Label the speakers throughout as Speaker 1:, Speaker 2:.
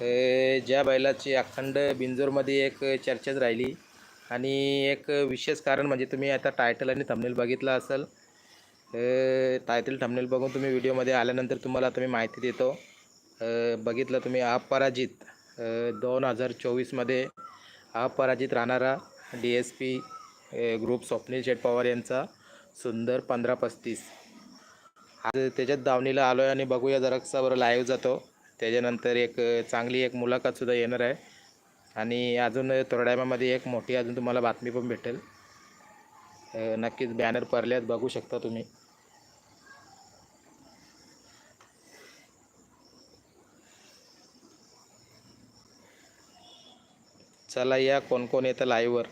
Speaker 1: ज्या बैलाची अखंड बिंजोरमध्ये एक चर्चाच राहिली आणि एक विशेष कारण म्हणजे तुम्ही आता टायटल आणि थंबनेल बघितला असेल टायटल थंबनेल बघून तुम्ही व्हिडिओमध्ये आल्यानंतर तुम्हाला तुम्ही माहिती देतो. बघितलं तुम्ही अपराजित दोन हजार चोवीसमध्ये अपराजित राहणारा D S P group Swapnil Sheth Pawar यांचा सुंदर पंधरा पस्तीस. आज त्याच्यात दावणीला आलो आहे आणि बघूया जरा बरं लाईव्ह जातो. त्याच्यानंतर एक चांगली एक मुलाखतसुद्धा येणार आहे. आणि अजून तोरड्यामध्ये एक मोठी अजून तुम्हाला बातमी पण भेटेल. नक्कीच बॅनर पडल्यात बघू शकता तुम्ही. चला या कोण कोण येतं लाईव्हवर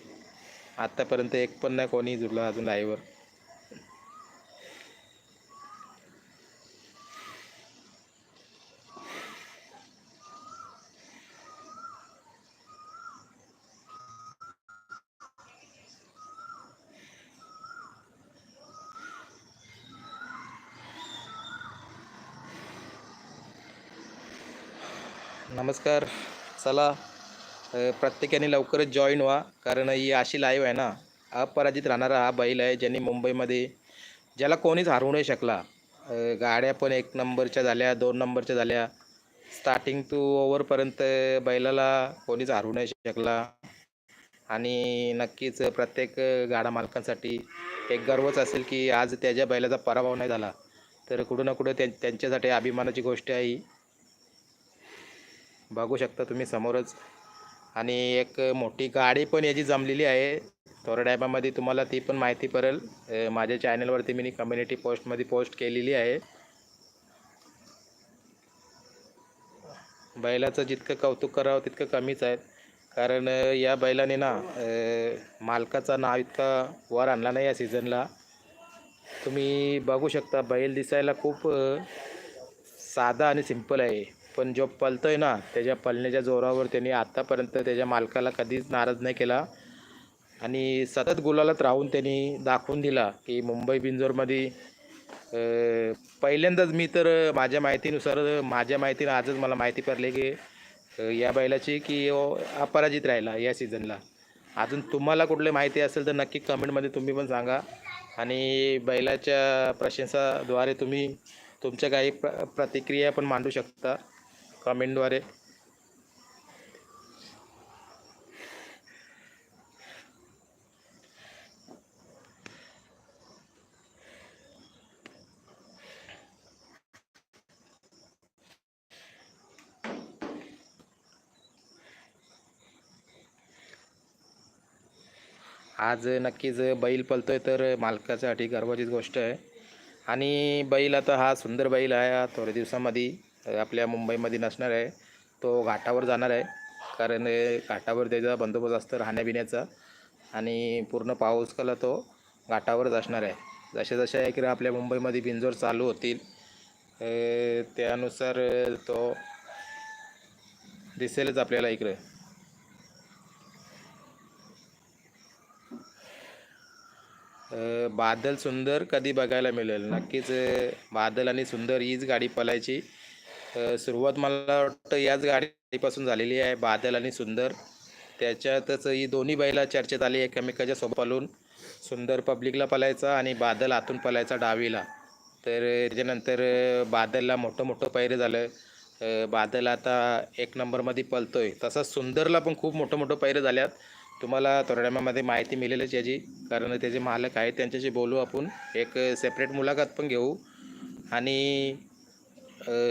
Speaker 1: आत्तापर्यंत एक पण नाही कोणी जुडलं अजून लाईव्हवर नमस्कार. चला प्रत्येकाने लवकरच जॉईन व्हा कारण ही अशी लाईव्ह आहे ना अपराजित राहणारा हा बैल आहे ज्यांनी मुंबईमध्ये ज्याला कोणीच हरवू नाही शकला. गाड्या पण एक नंबरच्या झाल्या दोन नंबरच्या झाल्या. स्टार्टिंग टू ओव्हरपर्यंत बैलाला कोणीच हरवू नाही शकला. आणि नक्कीच प्रत्येक गाडा मालकांसाठी एक गर्वच असेल की आज त्याच्या बैलाचा पराभव नाही झाला. तर कुठं ना कुठं त्यां त्यांच्यासाठी अभिमानाची गोष्ट आहे ही. बघू शकता तुम्ही समोरच. आणि एक मोठी गाडी पण याची जमलेली आहे. तोरड्याबामध्ये तुम्हाला ती पण माहिती पडेल. माझ्या चॅनलवरती मी कम्युनिटी पोस्टमध्ये पोस्ट केलेली आहे. बैलाचं जितकं कौतुक करावं तितकं कमीच आहे. कारण या बैलाने ना मालकाचा नाव इतका वर आणला नाही या सीझनला तुम्ही बघू शकता बैल दिसायला खूप साधा आणि सिंपल आहे. पण जो पलतो आहे ना त्याच्या पलण्याच्या जोरावर त्यांनी आत्तापर्यंत त्याच्या मालकाला कधीच नाराज नाही केला. आणि सतत गुलालात राहून त्यांनी दाखवून दिला की मुंबई बिंजोरमध्ये पहिल्यांदाच मी तर माझ्या माहितीनुसार माझ्या माहितीनं आजच मला माहिती पडली की या बैलाची की ओ अपराजित राहिला या सीझनला. अजून तुम्हाला कुठले माहिती असेल तर नक्की कमेंटमध्ये तुम्ही पण सांगा. आणि बैलाच्या प्रशंसाद्वारे तुम्ही तुमच्या काही प्र प्रतिक्रिया पण मांडू शकता. कमेंटद्वारे. आज नक्कीच बैल पलतोय तर मालकासाठी गर्वाचीच गोष्ट आहे. आणि बैल आता हा सुंदर बैल आहे थोड्या दिवसामध्ये आपल्या मुंबईमध्ये नसणार आहे. तो घाटावर जाणार आहे. कारण घाटावर त्याचा बंदोबस्त असतो राहण्याबिण्याचा आणि पूर्ण पाऊस कला तो घाटावरच असणार आहे. जसे जसे इकडे आपल्या मुंबईमध्ये बिंजोर चालू होतील. त्यानुसार तो दिसेलच आपल्याला इकडे. बादल सुंदर कधी बघायला मिळेल? नक्कीच बादल आणि सुंदर हीच गाडी पलायची. सुरुवात मला वाटतं याच गाडीपासून झालेली आहे बादल आणि सुंदर. त्याच्यातच ही दोन्ही बैला चर्चेत आली एकमेकाच्या सोबत पलून सुंदर पब्लिकला पलायचा आणि बादल आतून पलायचा डावीला. तर त्याच्यानंतर बादलला मोठं मोठं पैरे झालं. बादल आता एक नंबरमध्ये पलतो आहे तसंच सुंदरला पण खूप मोठं मोठं पैरे झाल्यात. तुम्हाला तोरड्यामध्ये माहिती मिळेलच याची कारण त्याचे मालक आहेत त्यांच्याशी बोलू आपण. एक सेपरेट मुलाखत पण घेऊ. आणि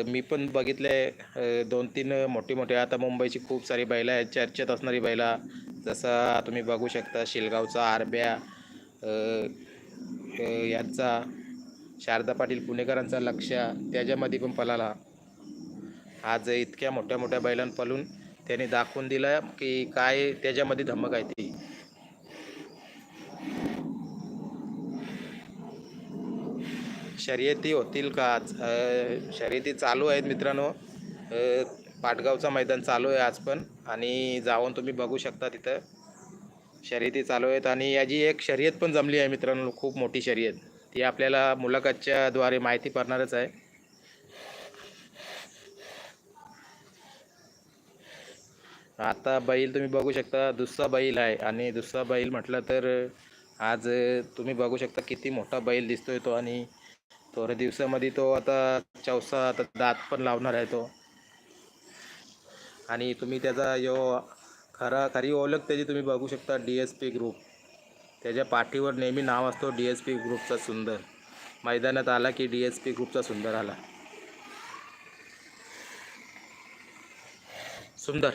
Speaker 1: मी पण बघितले दोन तीन मोठी मोठी. आता मुंबईची खूप सारी बैला आहेत चर्चेत असणारी बैला. जसा तुम्ही बघू शकता शिलगावचा आरब्या यांचा शारदा पाटील पुणेकरांचा लक्ष त्याच्यामध्ये पण पलाला आज इतक्या मोठ्या मोठ्या बैलां पलून त्याने दाखवून दिलं की काय त्याच्यामध्ये धमक आहे ती. शर्यती होतील का? आज शर्यती चालू आहेत मित्रांनो. पाटगावचं मैदान चालू आहे आज पण आणि जाऊन तुम्ही बघू शकता तिथं. शर्यती चालू आहेत आणि याची एक शर्यत पण जमली आहे मित्रांनो खूप मोठी शर्यत. ती आपल्याला मुलाखतच्या द्वारे माहिती पडणारच आहे. आता बैल तुम्ही बघू शकता दुसरा बैल आहे आणि दुसरा बैल म्हटलं तर आज तुम्ही बघू शकता किती मोठा बैल दिसतोय तो आणि थोड्या दिवसामध्ये तो आता चौसा आता दात पण लावणार आहे तो. आणि तुम्ही त्याचा यो खरा खरी ओळख त्याची तुम्ही बघू शकता डी एस पी ग्रुप. त्याच्या पाठीवर नेहमी नाव असतो डी एस पी ग्रुपचा सुंदर. मैदानात आला की डी एस पी ग्रुपचा सुंदर आला. सुंदर.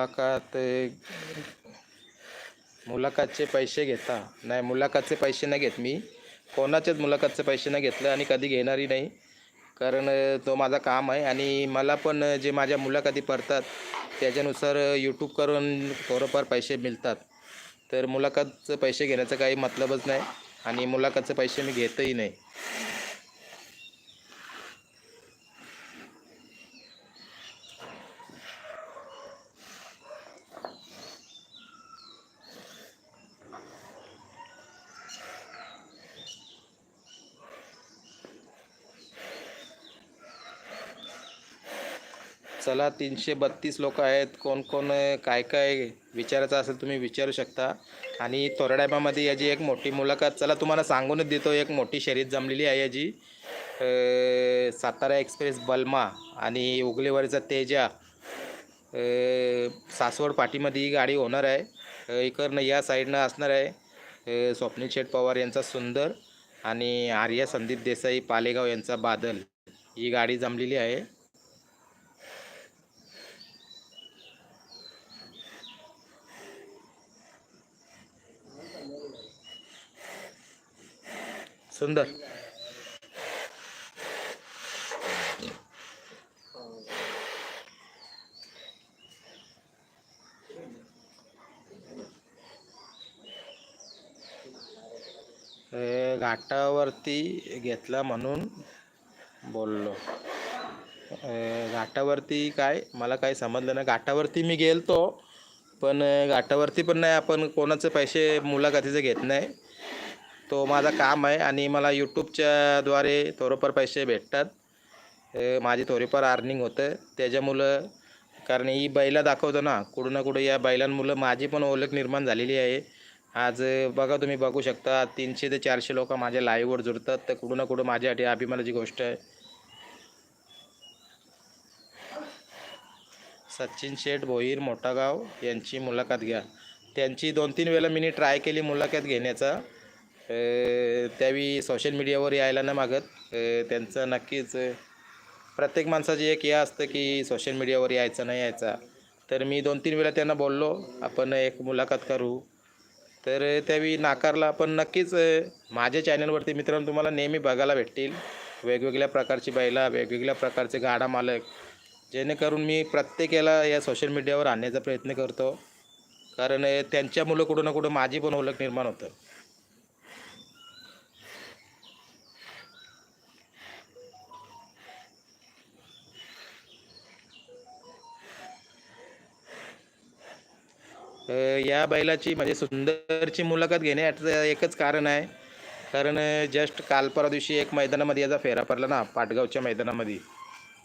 Speaker 1: मुलाखत मुलाखतचे पैसे घेता. नाही मुलाखतचे पैसे नाही घेत मी. कोणाच्याच मुलाखतचे पैसे नाही घेतलं आणि कधी घेणारही नाही. कारण तो माझा काम आहे आणि मला पण जे माझ्या मुलाखती पडतात त्याच्यानुसार यूट्यूब करून थोडंफार पैसे मिळतात. तर मुलाखतचं पैसे घेण्याचं काही मतलबच नाही आणि मुलाखतचे पैसे मी घेतही नाही. चला तीनशे बत्तीस लोक आहेत. कोण कोण काय काय विचारायचं असेल तुम्ही विचारू शकता. आणि तोरड्यामध्ये याची एक मोठी मुलाखत. चला तुम्हाला सांगूनच देतो एक मोठी शर्यत जमलेली आहे याची. सातारा एक्सप्रेस बल्मा आणि उगलेवारीचा तेजा. सासवड पाठीमध्ये ही गाडी होणार आहे. इकडनं या साईडनं असणार आहे. स्वप्नील शेठ पवार यांचा सुंदर आणि आर्या संदीप देसाई पालेगाव यांचा बादल. ही गाडी जमलेली आहे. सुंदर. घाटावरती घेतला म्हणून बोललो. घाटावरती काय? मला काही समजलं नाही. घाटावरती मी गेलतो पण घाटावरती पण नाही. आपण कोणाचे पैसे मुलाखतीचे घेत नाही. तो माझा काम आहे आणि मला यूट्यूबच्याद्वारे थोडंफार पैसे भेटतात. माझी थोडीफार अर्निंग होतं. त्याच्यामुळं कारण ही बैला दाखवतो ना कुठं ना कुठं या बैलांमुळं माझी पण ओळख निर्माण झालेली आहे. आज बघा तुम्ही बघू शकता तीनशे ते चारशे लोक माझ्या लाईव्हवर जुळतात. तर कुठं ना कुठं माझ्यासाठी अभिमानाची गोष्ट आहे. सचिन शेठ भोईर मोठागाव यांची मुलाखत घ्या. त्यांची दोन तीन वेळा मी ट्राय केली मुलाखत घेण्याचा. त्यावेळी सोशल मीडियावर यायला ना मागत त्यांचं नक्कीच प्रत्येक माणसाची एक हे असतं की सोशल मीडियावर यायचं नाही यायचा. तर मी दोन तीन वेळा त्यांना बोललो आपण एक मुलाखत करू. तर त्यावेळी नाकारला पण नक्कीच माझ्या चॅनलवरती मित्रांनो तुम्हाला नेहमी बघायला भेटतील. वेगवेगळ्या प्रकारची बैला वेगवेगळ्या प्रकारचे गाडा मालक. जेणेकरून मी प्रत्येकाला या सोशल मीडियावर आणण्याचा प्रयत्न करतो. कारण त्यांच्यामुळं कुठं ना कुठं माझी पण ओळख निर्माण होतं. या बैलाची म्हणजे सुंदरची मुलाखत घेण्याचं एकच कारण आहे. कारण जस्ट काल परवा दिवशी एक मैदानामध्ये याचा फेरा पडला ना पाटगावच्या मैदानामध्ये.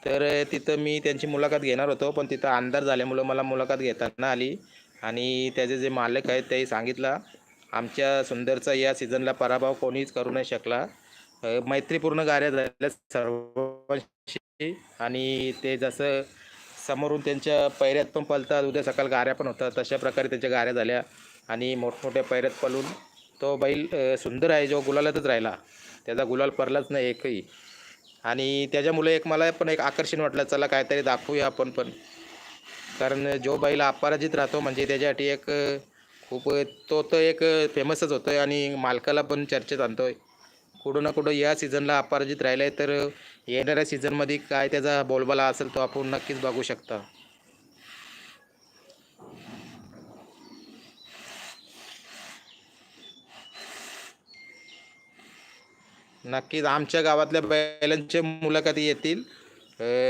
Speaker 1: तर तिथं मी त्यांची मुलाखत घेणार होतो पण तिथं अंधार झाल्यामुळं मला मुलाखत घेताना आली. आणि त्याचे जे मालक आहेत तेही सांगितलं आमच्या सुंदरचा या सीझनला पराभव कोणीच करू नाही शकला. मैत्रीपूर्ण गाड्या झाल्या सर्वांशी. आणि ते जसं समोरून त्यांच्या पैऱ्यात पण पलतात उद्या सकाळ गाऱ्या पण होतात. तशा प्रकारे त्यांच्या गाऱ्या झाल्या आणि मोठमोठ्या पैऱ्यात पलून तो बैल सुंदर आहे जो गुलालातच राहिला. त्याचा गुलाल पडलाच नाही एकही. आणि त्याच्यामुळे एक मला पण एक आकर्षण वाटलं चला काहीतरी दाखवूया आपण पण. कारण जो बैल अपराजित राहतो म्हणजे त्याच्यासाठी एक खूप तो तर एक फेमसच होतो आहे आणि मालकाला पण चर्चेत आणतो आहे कुठं ना कुठं या सीझनला अपराजित राहिला आहे तर येणाऱ्या सीझनमध्ये काय त्याचा बोलबाला असेल तो आपण नक्कीच बघू शकता. नक्कीच आमच्या गावातल्या बैलांच्या मुलाखती येतील.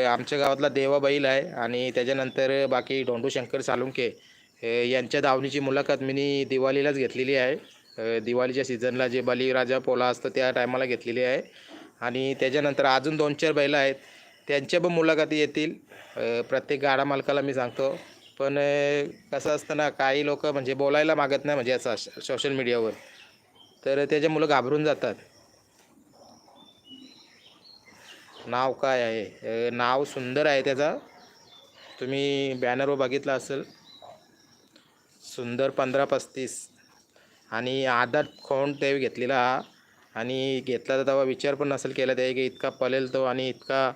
Speaker 1: आमच्या गावातला देवा बैल आहे आणि त्याच्यानंतर बाकी डोंडू शंकर सालुंके यांच्या धावणीची मुलाखत मी दिवाळीलाच घेतलेली आहे. दिवाळीच्या सीझनला जे बलीराजा पोला असतं त्या टायमाला घेतलेली आहे. आणि त्याच्यानंतर अजून दोन चार बैलं आहेत. त्यांच्या पण मुलाखती येतील. प्रत्येक गाडा मालकाला मी सांगतो. पण कसं असतं ना काही लोक म्हणजे बोलायला मागत नाही म्हणजे असं सोशल मीडियावर तर त्याच्या मुलं घाबरून जातात. नाव काय आहे? नाव सुंदर आहे त्याचा. तुम्ही बॅनरवर बघितलं असेल. सुंदर पंधरा पस्तीस. आणि आदर खोंड ते घेतलेला. हा आणि घेतला तर तेव्हा विचार पण नसेल केला ते की इतका पळेल तो आणि इतका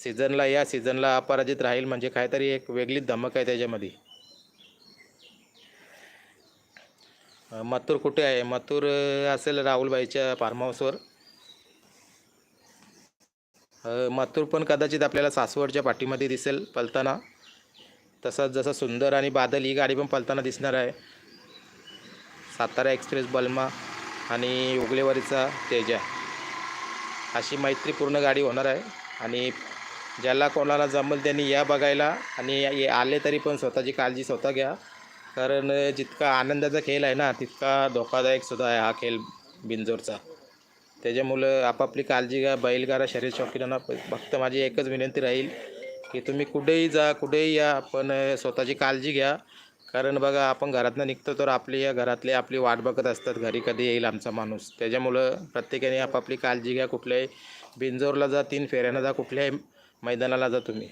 Speaker 1: सीझनला या सीझनला अपराजित राहील म्हणजे काहीतरी एक वेगळीच धमक आहे त्याच्यामध्ये. अ, मथुर कुठे आहे? मथुर असेल राहुलबाईच्या फार्म हाऊसवर अ, मथुर पण कदाचित आपल्याला सासवडच्या पाठीमध्ये दिसेल पलताना. तसंच जसं सुंदर आणि बादल ही गाडी पण पलताना दिसणार आहे. सातारा एक्सप्रेस बल्मा आणि उगलेवारीचा तेजा अशी मैत्रीपूर्ण गाडी होणार आहे आणि ज्याला कोणाला जमल त्यांनी या बघायला आणि या- आले तरी पण स्वतःची काळजी स्वतः घ्या. कारण जितका आनंदाचा खेळ आहे ना तितका धोकादायकसुद्धा आहे हा खेळ बिंजोरचा. त्याच्यामुळं आपापली काळजी घ्या बैलगाडा शरीर शौकीनांना फक्त माझी एकच विनंती राहील की तुम्ही कुठेही जा कुठेही या पण स्वतःची काळजी घ्या. कारण बघा आपण घरातनं निघतो तर आपली या घरातले आपली वाट बघत असतात. घरी कधी येईल आमचा माणूस. त्याच्यामुळं प्रत्येकाने आपापली काळजी घ्या. कुठल्याही बिंजोरला जा तीन फेऱ्यानं जा कुठल्याही मैदानाला जा तुम्ही.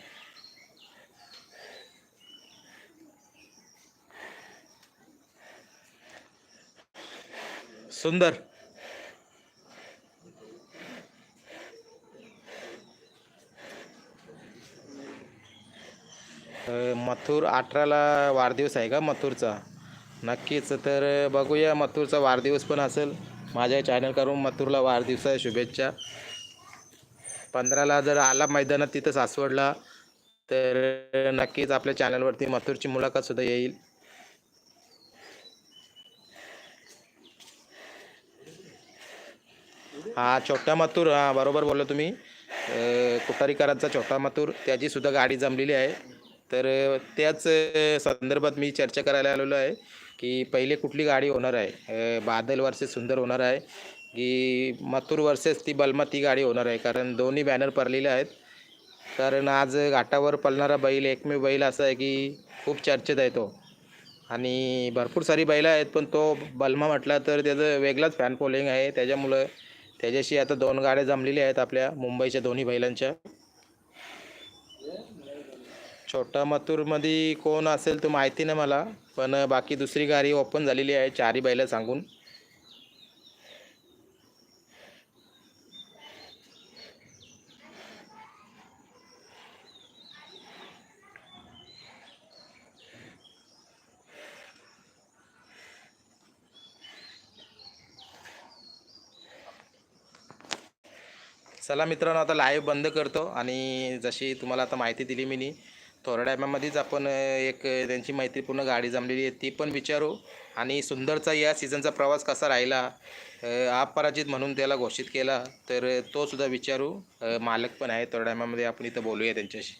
Speaker 1: सुंदर. मथुर अठराला वाढदिवस आहे का मथुरचा? नक्कीच तर बघूया मथुरचा वाढदिवस पण असेल. माझ्या चॅनल करून वाढदिवस वाढदिवसा शुभेच्छा. पंधराला जर आला मैदानात तिथं सासवडला तर नक्कीच आपल्या चॅनलवरती मथुरची मुलाखत सुद्धा येईल. हा छोटा मथुर हा बरोबर बोलला तुम्ही. कुटारीकरांचा छोटा मथुर त्याची सुद्धा गाडी जमलेली आहे. तर त्याच संदर्भात मी चर्चा करायला आलेलो आहे की पहिले कुठली गाडी होणार आहे? बादल वर्सेस सुंदर होणार आहे की मथुर वर्सेस ती बलमा ती गाडी होणार आहे? कारण दोन्ही बॅनर पडलेले आहेत. कारण आज घाटावर पळणारा बैल एकमेव बैल असा आहे की खूप चर्चेत आहे तो. आणि भरपूर सारी बैलं आहेत पण तो बलमा म्हटला तर त्याचं वेगळाच फॅन फॉलोईंग आहे. त्याच्यामुळं त्याच्याशी आता दोन गाड्या जमलेल्या आहेत आपल्या मुंबईच्या दोन्ही बैलांच्या. छोटा मथुरमध्ये कोण असेल तो माहिती नाही मला पण बाकी दुसरी गाडी ओपन झालेली आहे चारी बैला सांगून. चला मित्रांनो आता लाईव्ह बंद करतो आणि जशी तुम्हाला आता माहिती दिली मी थोड्या टायमामध्येच आपण एक त्यांची मैत्रीपूर्ण गाडी जमलेली आहे ती पण विचारू. आणि सुंदरचा या सीझनचा प्रवास कसा राहिला अपराजित म्हणून त्याला घोषित केला तर तो सुद्धा विचारू. मालक पण आहे थोड्या टायमामध्ये आपण इथं बोलूया त्यांच्याशी.